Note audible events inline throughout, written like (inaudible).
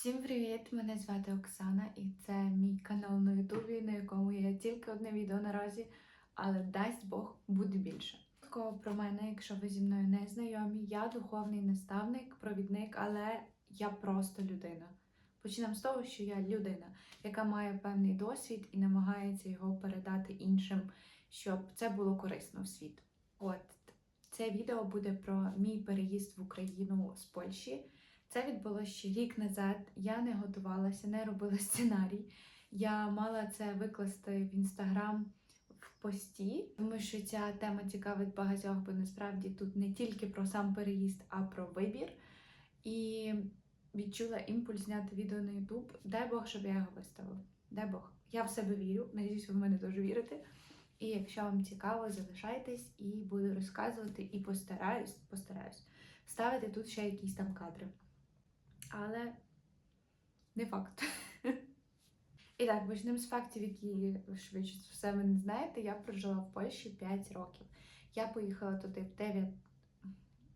Всім привіт! Мене звати Оксана, і це мій канал на Ютубі, на якому є тільки одне відео наразі, але дасть Бог буде більше. Коротко про мене, якщо ви зі мною не знайомі, я духовний наставник, провідник, але я просто людина. Почнемо з того, що я людина, яка має певний досвід і намагається його передати іншим, щоб це було корисно в світ. От це відео буде про мій переїзд в Україну з Польщі. Це відбулося ще рік назад. Я не готувалася, не робила сценарій. Я мала це викласти в інстаграм в пості, тому що ця тема цікавить багатьох, бо насправді тут не тільки про сам переїзд, а про вибір. І відчула імпульс зняти відео на Ютуб. Дай Бог, щоб я його виставила. Дай Бог. Я в себе вірю. Надіюсь, ви в мене теж вірите. І якщо вам цікаво, залишайтесь і буду розказувати і постараюсь, постараюсь ставити тут ще якісь там кадри. Але не факт. І так, почнемо з фактів, які швидше все ви не знаєте. Я прожила в Польщі 5 років. Я поїхала туди в 9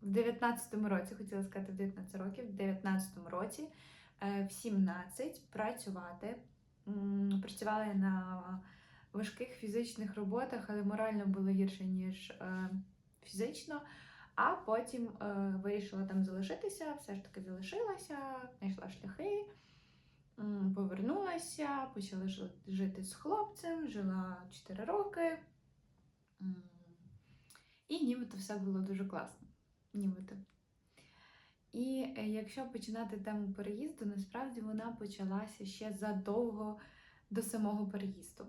в 19-му році, хотіла сказати в 19 років, в 19-му році, е, в 17 працювати. Працювала я на важких фізичних роботах, але морально було гірше, ніж е, фізично. А потім е, вирішила там залишитися, все ж таки залишилася, знайшла шляхи, повернулася, почала жити з хлопцем, жила 4 роки. І нібито все було дуже класно. Нібито. І е, якщо починати тему переїзду, насправді вона почалася ще задовго до самого переїзду.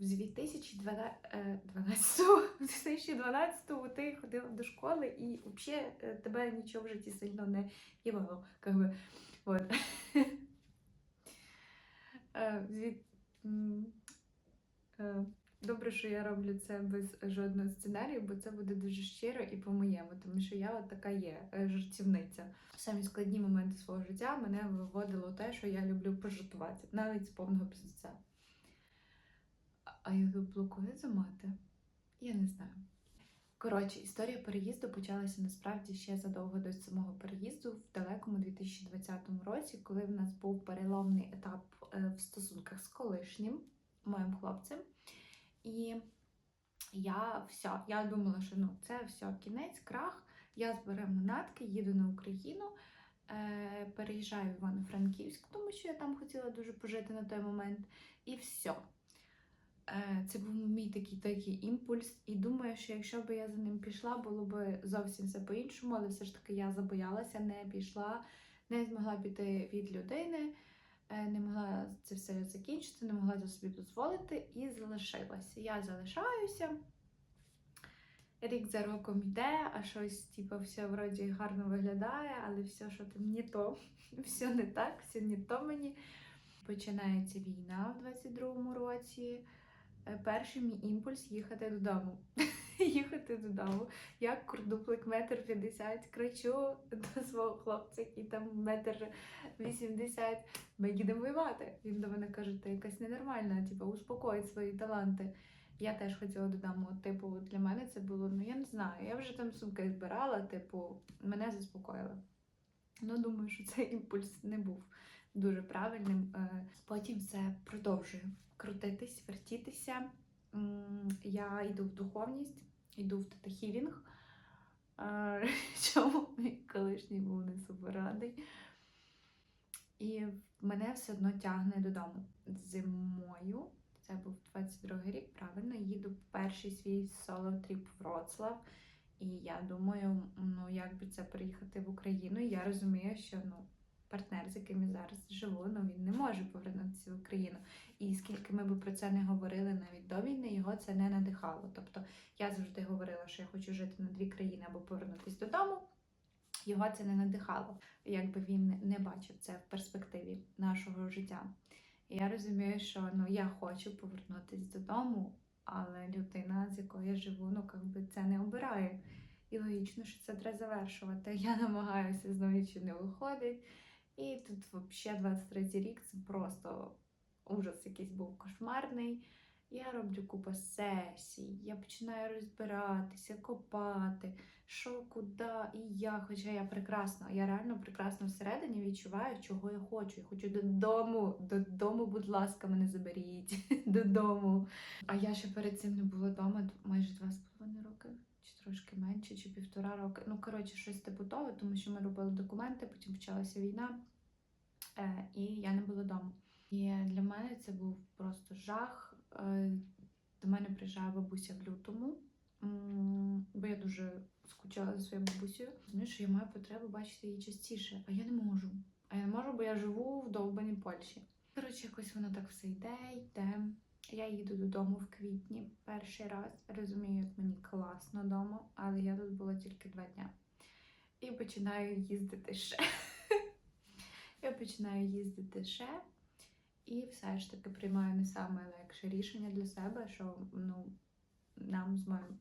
В 2012 (laughs) в 2012 ти ходила до школи і взагалі тебе нічого в житті сильно не їбало. Как би, вот. (laughs) Е, е, Добре, що я роблю це без жодного сценарію, бо це буде дуже щиро і по-моєму, тому що я от така є е, жартівниця. Самі складні моменти свого життя мене виводило те, що я люблю пожартувати, навіть з повного піздця. А- YouTube блокує за мати? Я не знаю. Коротше, історія переїзду почалася насправді ще задовго до самого переїзду в далекому 2020 році, коли в нас був переломний етап е, в стосунках з колишнім моїм хлопцем. І я все, я думала, що ну це все, кінець, крах. Я зберу манатки, їду на Україну, е, переїжджаю в Івано-Франківськ, тому що я там хотіла дуже пожити на той момент. І все. Е, Це був мій такий такий імпульс, і думаю, що якщо б я за ним пішла, було б зовсім все по-іншому, але все ж таки я забоялася, не пішла, не змогла піти від людини, е, не могла це все закінчити, не могла це собі дозволити і залишилася. Я залишаюся. Рік за роком йде, а щось, типу, все вроді гарно виглядає, але все, що там не то, (laughs) все не так, все не то мені. Починається війна в 22-му році. Е, Перший мій імпульс їхати додому. (laughs) їхати додому. Я курдуплик метр п'ятдесят кричу до свого хлопця, який там метр вісімдесят. Ми їдемо воювати. Він до мене каже, ти якась ненормальна, типу, успокой свої таланти. Я теж хотіла додому. Типу, для мене це було, ну я не знаю. Я вже там сумки збирала, типу, мене заспокоїло. Ну, думаю, що цей імпульс не був дуже правильним. Е, Потім все продовжує крутитись, вертітися. Я йду в духовність, йду в тета-хілінг. (laughs) Чому мій колишній був не супер радий. І мене все одно тягне додому. Зимою, це був 22-й рік, правильно, їду перший свій соло-тріп в Вроцлав. І я думаю, ну як би це приїхати в Україну. І я розумію, що ну, партнер, з яким я зараз живу, ну він не може повернутися в Україну. І скільки ми б про це не говорили навіть до війни, його це не надихало. Тобто я завжди говорила, що я хочу жити на дві країни або повернутися додому. Його це не надихало, якби він не бачив це в перспективі нашого життя. І я розумію, що ну я хочу повернутися додому, але людина, з якою я живу, ну якби це не обирає. І логічно, що це треба завершувати. Я намагаюся знову нічого не виходить. І тут взагалі 23 рік це просто ужас якийсь був кошмарний. Я роблю купу сесій, я починаю розбиратися, копати, що, куди і як. Хоча я прекрасно, я реально прекрасно всередині відчуваю, чого я хочу. Я хочу додому, додому, будь ласка, мене заберіть (laughs) додому. А я ще перед цим не була вдома майже два з половиною роки, чи трошки менше, чи півтора роки. Ну, коротше, щось типу того, тому що ми робили документи, потім почалася війна, е, і я не була вдома. І для мене це був просто жах. Е, До мене приїжджає бабуся в лютому, бо я дуже скучала за своєю бабусею. Розумію, я маю потребу бачити її частіше, а я не можу. А я не можу, бо я живу в довбаній Польщі. Коротше, якось воно так все йде, йде. Я їду додому в квітні перший раз. Розумію, як мені класно вдома, але я тут була тільки два дня. І починаю їздити ще. (laughs) Я починаю їздити ще. І все ж таки приймаю не саме легше рішення для себе, що ну, нам з моїм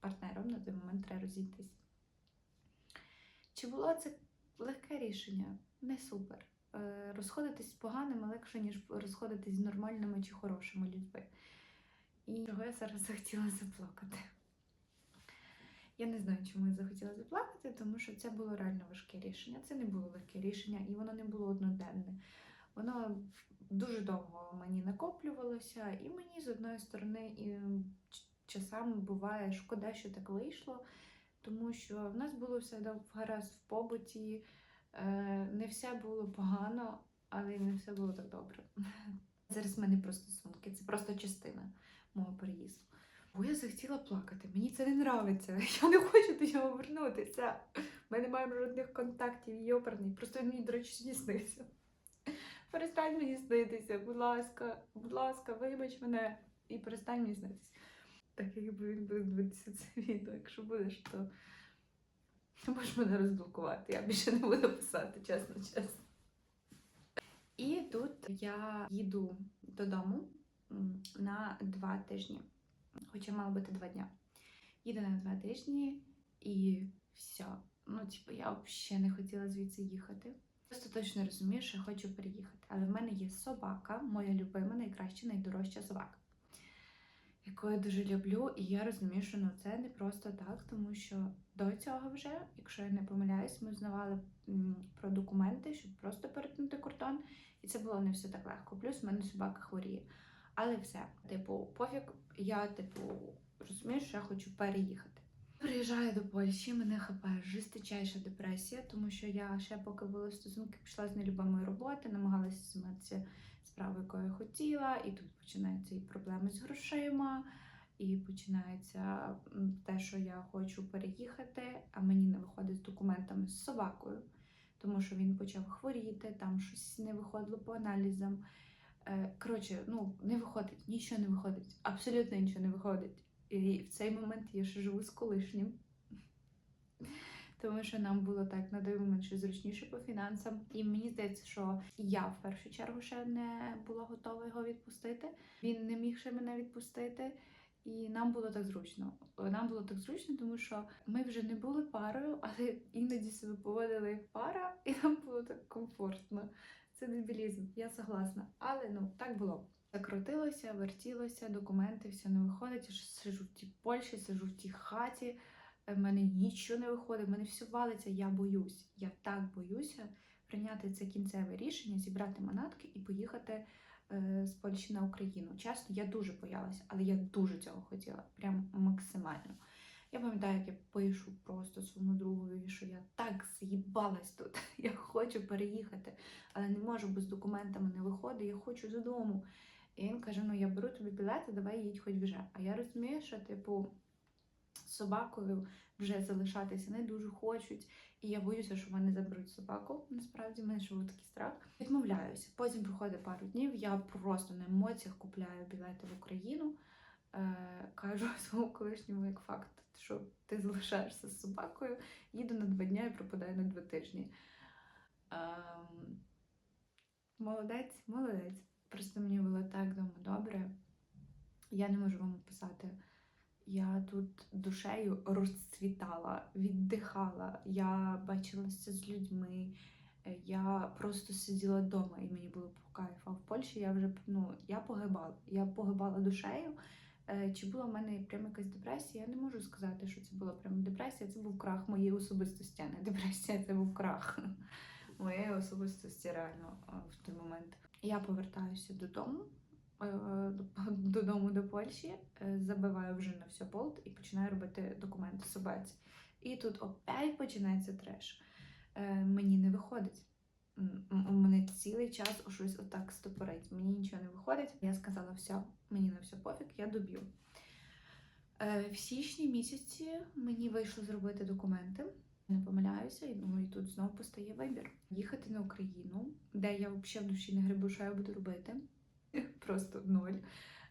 партнером на той момент треба розійтись. Чи було це легке рішення? Не супер. Е, Розходитись з поганими легше, ніж розходитись з нормальними чи хорошими людьми. І чого я зараз захотіла заплакати. Я не знаю, чому я захотіла заплакати, тому що це було реально важке рішення. Це не було легке рішення, і воно не було одноденне. Воно дуже довго мені накоплювалося, і мені з одної сторони і часами буває шкода, що так вийшло, тому що в нас було все гаразд в побуті, не все було погано, але не все було так добре. (laughs) Зараз в мене про стосунки, це просто частина мого переїзду. Бо я захотіла плакати, мені це не нравиться. (laughs) Я не хочу до нього вернутися. Ми не маємо жодних контактів, йоперний. Просто він мені, до речі, сьогодні снився. (laughs) Перестань мені снитися, будь ласка, будь ласка, вибач мене і перестань мені снитися. Так якби він буде дивитися це відео, якщо будеш, то ти можеш мене розблокувати. Я більше не буду писати, чесно, чесно. І тут я їду додому на два тижні. Хоча мало бути два дня. Їду на два тижні і все. Ну, типу, я взагалі не хотіла звідси їхати. Просто точно розумію, що хочу переїхати. Але в мене є собака, моя любима, найкраща, найдорожча собака, яку я дуже люблю. І я розумію, що ну, це не просто так, тому що до цього вже, якщо я не помиляюсь, ми знавали про документи, щоб просто перетнути кордон. І це було не все так легко. Плюс в мене собака хворіє. Але все, типу, пофіг, я, типу, розумію, що я хочу переїхати. Приїжджаю до Польщі, мене хапає жестичайша депресія, тому що я ще поки була в стосунки, пішла з нелюбимої роботи, намагалася займатися справою, якою я хотіла, і тут починаються і проблеми з грошима, і починається те, що я хочу переїхати, а мені не виходить з документами з собакою, тому що він почав хворіти, там щось не виходило по аналізам. Е, Коротше, ну не виходить, нічого не виходить, абсолютно нічого не виходить. І в цей момент я ще живу з колишнім. Тому що нам було так на той момент ще зручніше по фінансам. І мені здається, що я в першу чергу ще не була готова його відпустити. Він не міг ще мене відпустити. І нам було так зручно. Нам було так зручно, тому що ми вже не були парою, але іноді себе поводили як пара, і нам було так комфортно. Це дебілізм, я согласна. Але ну так було. Закрутилося, вертілося, документи, все не виходить. Я сижу в тій Польщі, сижу в тій хаті. В мене нічого не виходить, в мене все валиться. Я боюсь. Я так боюся прийняти це кінцеве рішення, зібрати манатки і поїхати е, з Польщі на Україну. Чесно, я дуже боялася, але я дуже цього хотіла, прям максимально. Я пам'ятаю, як я пишу просто своєму другові, що я так з'їбалась тут. (laughs) Я хочу переїхати, але не можу, бо з документами не виходить, я хочу додому. І він каже: Ну, я беру тобі білети, давай їдь хоч вже. А я розумію, що, типу, собакою вже залишатися не дуже хочуть. І я боюся, що мене заберуть собаку. Насправді в мене живе такий страх. Відмовляюся. Потім проходить пару днів. Я просто на емоціях купляю білети в Україну. Е, кажу (laughs) своєму колишньому як факт, що ти залишаєшся з собакою, їду на два дні і пропадаю на два тижні. Ем, молодець, молодець. Просто мені було так вдома добре. Я не можу вам описати. Я тут душею розцвітала, віддихала. Я бачилася з людьми, Е, Я просто сиділа вдома і мені було по кайфу. А в Польщі я вже ну, я погибала. Я погибала душею. Е, Чи була в мене прям якась депресія? Я не можу сказати, що це була прям депресія. Це був крах моєї особистості, а не депресія, це був крах моєї особистості реально в той момент. Я повертаюся додому, до- додому до Польщі, е, забиваю вже на все болт і починаю робити документи собаці. І тут опять починається треш. Е, Мені не виходить. У мене цілий час у щось отак стопорить. Мені нічого не виходить. Я сказала, все, мені на все пофіг, я доб'ю. Е, В січні місяці мені вийшло зробити документи. Не помиляюся, і ну і тут знову постає вибір. Їхати на Україну, де я взагалі в душі не грибу, що я буду робити. (laughs) Просто ноль.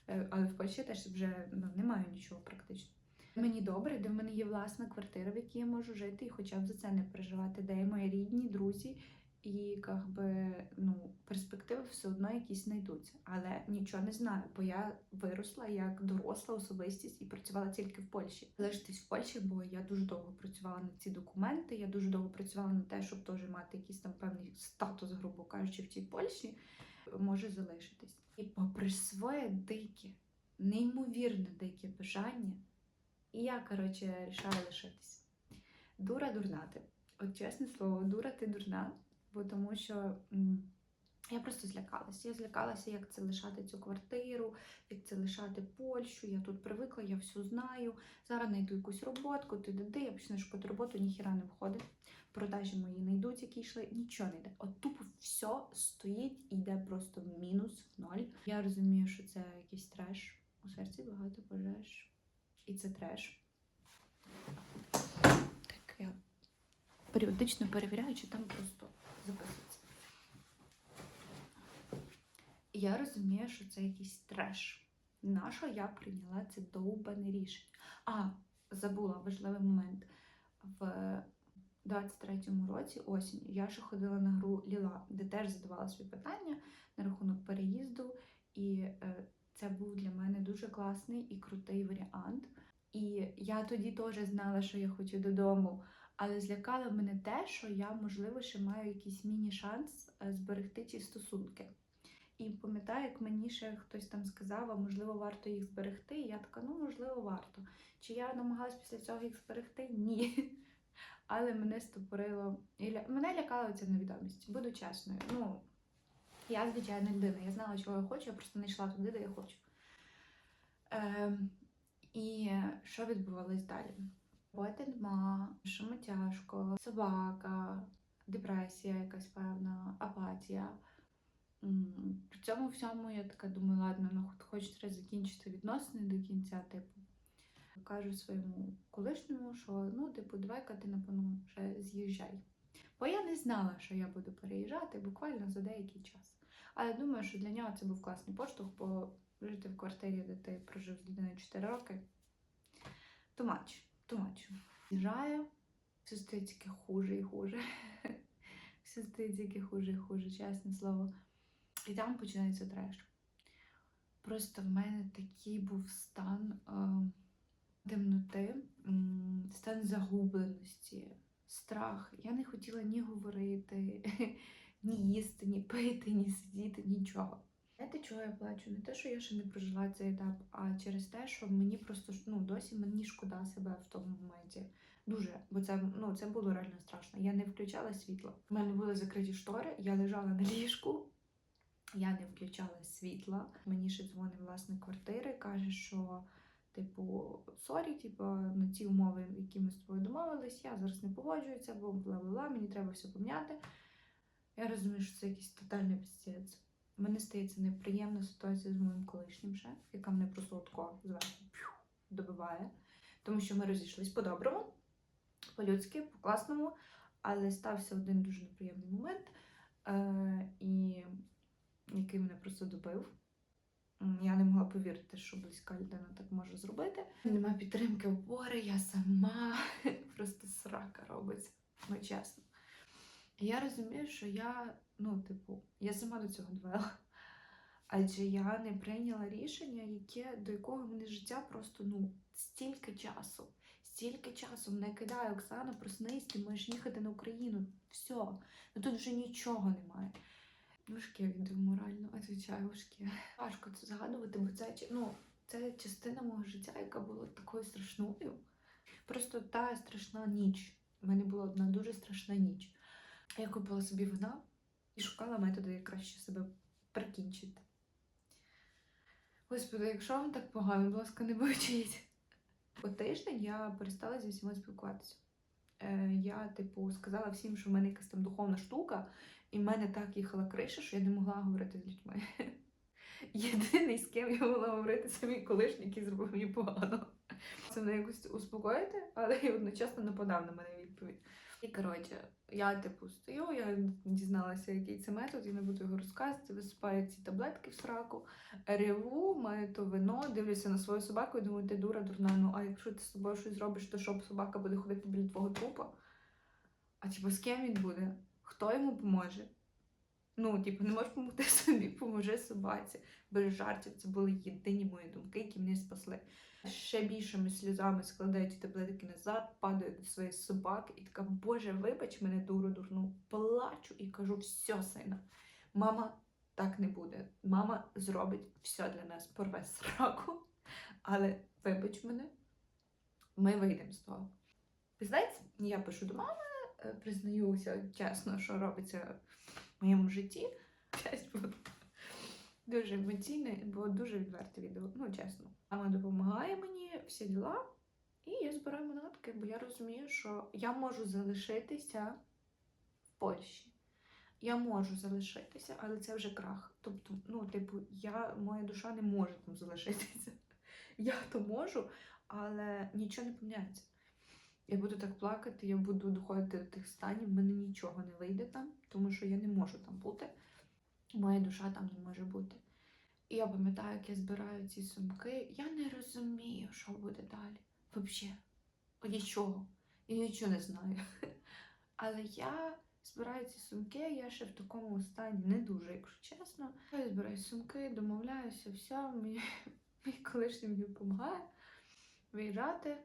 Е, Але в Польщі теж вже ну, немає нічого практично. Мені добре, де в мене є власна квартира, в якій я можу жити, і хоча б за це не переживати, де є мої рідні, друзі, і як би, ну, перспективи все одно якісь знайдуться. Але нічого не знаю, бо я виросла як доросла особистість і працювала тільки в Польщі. Залишитись в Польщі, бо я дуже довго працювала на ці документи. Я дуже довго працювала на те, щоб теж мати якийсь там певний статус, грубо кажучи, в цій Польщі, може залишитись. І попри своє дике, неймовірне дике бажання, і я, коротше, рішаю лишитись. Дура дурна ти. От чесне слово, дура ти дурна, бо тому що я просто злякалася. Я злякалася, як це лишати цю квартиру, як це лишати Польщу. Я тут привикла, я все знаю. Зараз знайду якусь роботку, ти де я почну шукати роботу, ніхіра не входить. Продажі мої не йдуть, які йшли, нічого не йде. От тупо все стоїть і йде просто в мінус, в ноль. Я розумію, що це якийсь треш. У серці багато пожеж. І це треш. Так, я періодично перевіряю, чи там просто записується. І я розумію, що це якийсь треш. Нащо я прийняла це довбане рішення? А, забула важливий момент. В 23-му році осінь я ще ходила на гру Ліла, де теж задавала свої питання на рахунок переїзду. І е, це був для мене дуже класний і крутий варіант. І я тоді теж знала, що я хочу додому, але злякало мене те, що я, можливо, ще маю якийсь міні-шанс е, зберегти ці стосунки. І пам'ятаю, як мені ще хтось там сказав, а можливо, варто їх зберегти. І я така, ну можливо, варто. Чи я намагалась після цього їх зберегти? Ні. (laughs) Але мене стопорило. і Мене лякала ця невідомість, буду чесною. Ну, я звичайна людина, я знала, чого я хочу, я просто не йшла туди, де я хочу. Ем, і що відбувалось далі? Роботи нема, шуму тяжко, собака, депресія якась певна, апатія. При цьому всьому я така думаю, ладно, ну хоч- треба закінчити відносини до кінця, типу. Кажу своєму колишньому, що ну, типу, давай-ка ти, напевно, вже з'їжджай. Бо я не знала, що я буду переїжджати буквально за деякий час. Але думаю, що для нього це був класний поштовх, бо жити в квартирі, де ти прожив з людиною 4 роки. Тумач, тумач. З'їжджає, все стає тільки хуже і хуже. (laughs) Все стає тільки хуже і хуже, чесне слово. І там починається треш. Просто в мене такий був стан е, темноти, стан загубленості, страх. Я не хотіла ні говорити, (laughs) ні їсти, ні пити, ні сидіти, нічого. Знаєте, чого я плачу? Не те, що я ще не прожила цей етап, а через те, що мені просто ну, досі мені шкода себе в тому моменті. Дуже, бо це ну це було реально страшно. Я не включала світло. У мене були закриті штори, я лежала на ліжку, я не включала світла. Мені ще дзвонить власник квартири, каже, що типу, сорі, типу, на ті умови, які ми з тобою домовились, я зараз не погоджуюся, бо бла-бла-бла, мені треба все поміняти. Я розумію, що це якийсь тотальний. У мене стається неприємна ситуація з моїм колишнім ще, яка мене просто отко зверху добиває. Тому що ми розійшлись по-доброму, по-людськи, по-класному, але стався один дуже неприємний момент, е- і який мене просто добив. Я не могла повірити, що близька людина так може зробити. Нема підтримки опори, я сама (laughs) просто срака робиться, ну чесно. Я розумію, що я, ну, типу, я сама до цього довела. Адже я не прийняла рішення, яке, до якого мене життя просто ну, стільки часу, стільки часу мене кидає Оксана, проснись, ти можеш їхати на Україну. Все, ну тут вже нічого немає. Важке відео морально, відвічаю, важке. Важко це згадувати, бо це, ну, це частина мого життя, яка була такою страшною. Просто та страшна ніч. У мене була одна дуже страшна ніч. Я купила собі вина і шукала методи, як краще себе прикінчити. Господи, якщо вам так погано, будь ласка, не бойчіть. По тиждень я перестала зі всіма спілкуватися. Е, я, типу, сказала всім, що в мене якась там духовна штука, і в мене так їхала криша, що я не могла говорити з людьми. (laughs) Єдиний, з ким я могла говорити, це мій колишній, який зробив мені погано. Це мене якось успокоїти, але й одночасно нападав на мене відповідь. І коротше, я типу стою, я дізналася, який це метод, я не буду його розказувати, висипаю ці таблетки в сраку, реву, маю то вино, дивлюся на свою собаку і думаю, ти дура дурна, ну а якщо ти з собою щось зробиш, то що собака буде ходити біля твого трупа? А типу, з ким він буде? Хто йому поможе? Ну, типу, не можеш допомогти (laughs) собі, поможи собаці. Без жартів, це були єдині мої думки, які мене спасли. Ще більшими сльозами складаю ті таблетки назад, падаю до своєї собаки і така, Боже, вибач мене дуру дурну, плачу і кажу, все, сина, мама так не буде. Мама зробить все для нас, порве сраку, але вибач мене, ми вийдемо з того. Пізнається, я пишу до мами, признаюся чесно, що робиться в моєму житті. (laughs) Дуже емоційне, було дуже відверте відео, ну чесно. Мама допомагає мені, всі діла, і я збираю монетки, бо я розумію, що я можу залишитися в Польщі. Я можу залишитися, але це вже крах. Тобто, ну, типу, я, моя душа не може там залишитися. (laughs) Я то можу, але нічого не поміняється. Я буду так плакати, я буду доходити до тих станів, мене нічого не вийде там, тому що я не можу там бути. Моя душа там не може бути. І я пам'ятаю, як я збираю ці сумки. Я не розумію, що буде далі. Взагалі. Нічого. Я нічого не знаю. (laughs) Але я збираю ці сумки, я ще в такому стані не дуже, якщо чесно. Я збираю сумки, домовляюся, все, мій, (laughs) мій колишній мені допомагає виїжджати.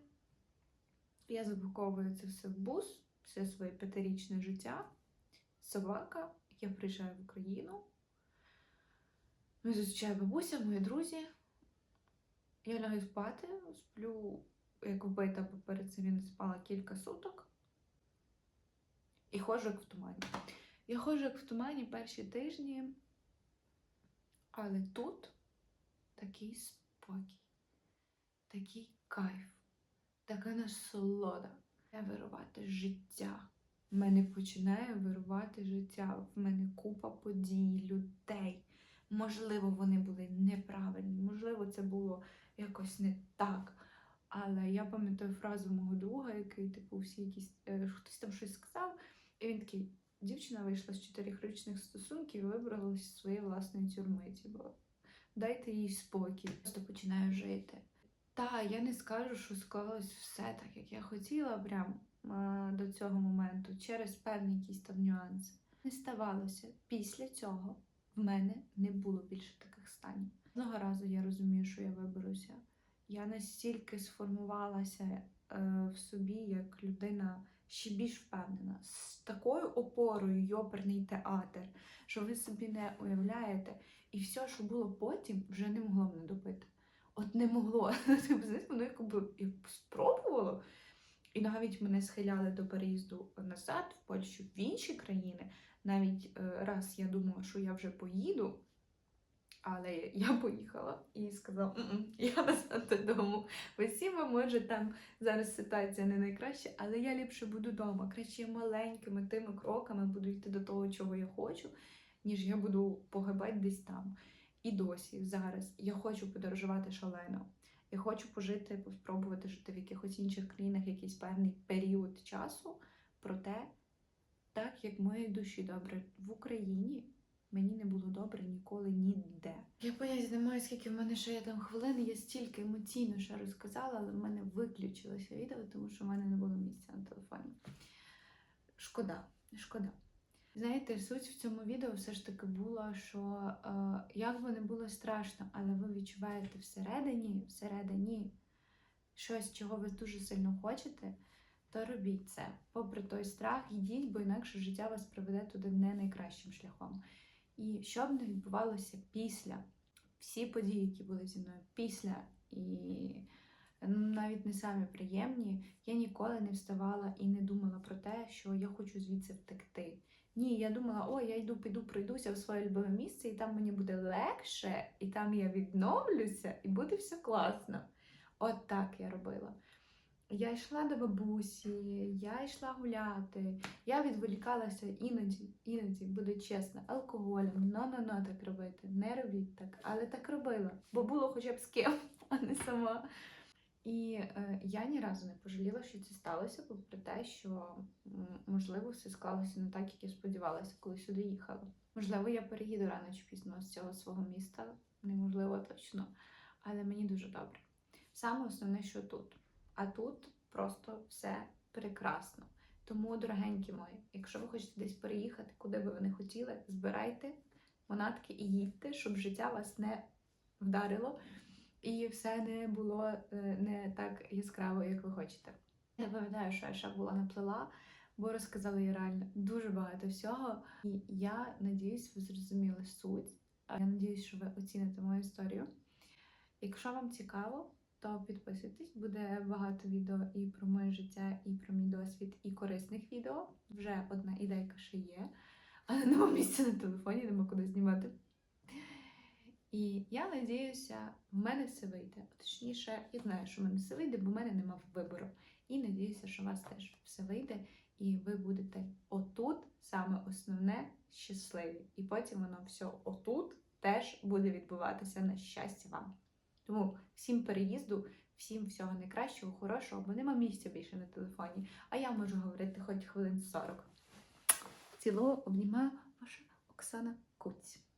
Я запаковую це все в бус, все своє п'ятирічне життя. Собака, я приїжджаю в Україну. Ми зустрічаю бабуся, мої друзі. Я лягаю спати, сплю, як вбита, бо перед цим я не спала кілька суток. І ходжу як в тумані. Я ходжу як в тумані перші тижні, але тут такий спокій, такий кайф, така насолода. Я вирувати життя. В мене починає вирувати життя. В мене купа подій, людей. Можливо, вони були неправильні, можливо, це було якось не так. Але я пам'ятаю фразу мого друга, який, типу, всі якісь е, хтось там щось сказав, і він такий: дівчина вийшла з чотирьохрічних стосунків і вибралася з своєї власної тюрми. Типу, дайте їй спокій, просто починаю жити. Та я не скажу, що склалось все так, як я хотіла, прям а, до цього моменту, через певні якісь там нюанси. Не ставалося після цього в мене не було більше таких станів. Одного разу я розумію, що я виберуся. Я настільки сформувалася е, в собі як людина ще більш впевнена, з такою опорою йоперний театр, що ви собі не уявляєте. І все, що було потім, вже не могло мене добити. От не могло. (laughs) Типу, знаєте, Воно якби як спробувало. І навіть мене схиляли до переїзду назад в Польщу в інші країни. Навіть е, раз я думала, що я вже поїду, але я поїхала і сказала, «М-м, я (laughs) назад додому. Весіма, може, там зараз ситуація не найкраща, але я ліпше буду вдома. Краще я маленькими тими кроками буду йти до того, чого я хочу, ніж я буду погибати десь там. І досі, зараз, я хочу подорожувати шалено. Я хочу пожити, спробувати жити в якихось інших країнах якийсь певний період часу. Проте, так як моїй душі добре в Україні, мені не було добре ніколи ніде. Я поняття не маю, скільки в мене ще є там хвилин, я стільки емоційно ще розказала, але в мене виключилося відео, тому що в мене не було місця на телефоні. Шкода, шкода. Знаєте, суть в цьому відео все ж таки була, що е, як би не було страшно, але ви відчуваєте всередині, всередині щось, чого ви дуже сильно хочете, то робіть це. Попри той страх, йдіть, бо інакше життя вас приведе туди не найкращим шляхом. І що б не відбувалося після, всі події, які були зі мною після, і ну, навіть не самі приємні, я ніколи не вставала і не думала про те, що я хочу звідси втекти. Ні, я думала, о, я йду, піду, пройдуся в своє любиме місце, і там мені буде легше, і там я відновлюся, і буде все класно. От так я робила. Я йшла до бабусі, я йшла гуляти, я відволікалася іноді, іноді, буде чесно, алкоголем. Ну-ну-ну так робити. Не робіть так, але так робила, бо було хоча б з ким, а не сама. І е, я ні разу не пожаліла, що це сталося, попри те, що можливо все склалося не так, як я сподівалася, коли сюди їхала. Можливо, я переїду рано чи пізно з цього свого міста, неможливо точно, але мені дуже добре. Саме основне, що тут. А тут просто все прекрасно. Тому, дорогенькі мої, якщо ви хочете десь переїхати, куди би ви не хотіли, збирайте монатки і їдьте, щоб життя вас не вдарило і все не було е, не так яскраво, як ви хочете. Я пам'ятаю, що я ще була наплела, бо розказала їй реально дуже багато всього. І я надіюсь, ви зрозуміли суть. Я надіюсь, що ви оціните мою історію. Якщо вам цікаво, то підписуйтесь, буде багато відео і про моє життя, і про мій досвід, і корисних відео. Вже одна ідейка ще є, але нема місця на телефоні, нема куди знімати. І я надіюся, в мене все вийде. Точніше, я знаю, що в мене все вийде, бо в мене нема вибору. І надіюся, що у вас теж все вийде, і ви будете отут саме основне щасливі. І потім воно все отут теж буде відбуватися на щастя вам. Тому всім переїзду, всім всього найкращого, хорошого, бо нема місця більше на телефоні. А я можу говорити хоч хвилин 40. Цілу обнімаю ваша Оксана Куць.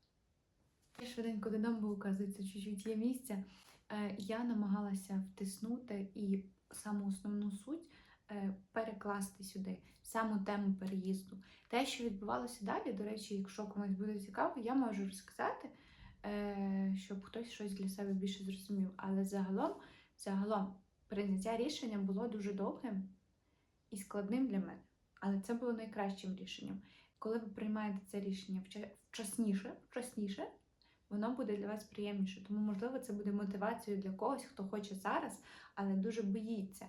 Я швиденько додому, бо оказується, чуть-чуть є місця. Е, Я намагалася втиснути і саму основну суть е, перекласти сюди, саму тему переїзду. Те, що відбувалося далі, до речі, якщо комусь буде цікаво, я можу розказати, е, щоб хтось щось для себе більше зрозумів. Але загалом, загалом, прийняття рішення було дуже довгим і складним для мене. Але це було найкращим рішенням. Коли ви приймаєте це рішення вча- вчасніше, вчасніше, воно буде для вас приємніше. Тому, можливо, це буде мотивацією для когось, хто хоче зараз, але дуже боїться.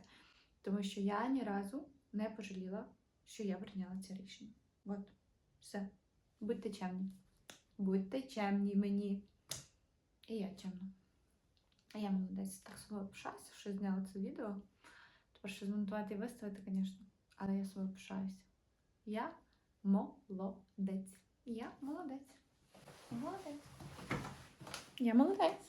Тому що я ні разу не пожаліла, що я прийняла це рішення. От, все. Будьте чемні. Будьте чемні мені. І я чемна. А я молодець так собою пишаюся, що зняла це відео. Тепер що змонтувати і виставити, звісно. Але я собою пишаюся. Я молодець. Я молодець. Молодець. Я молодець.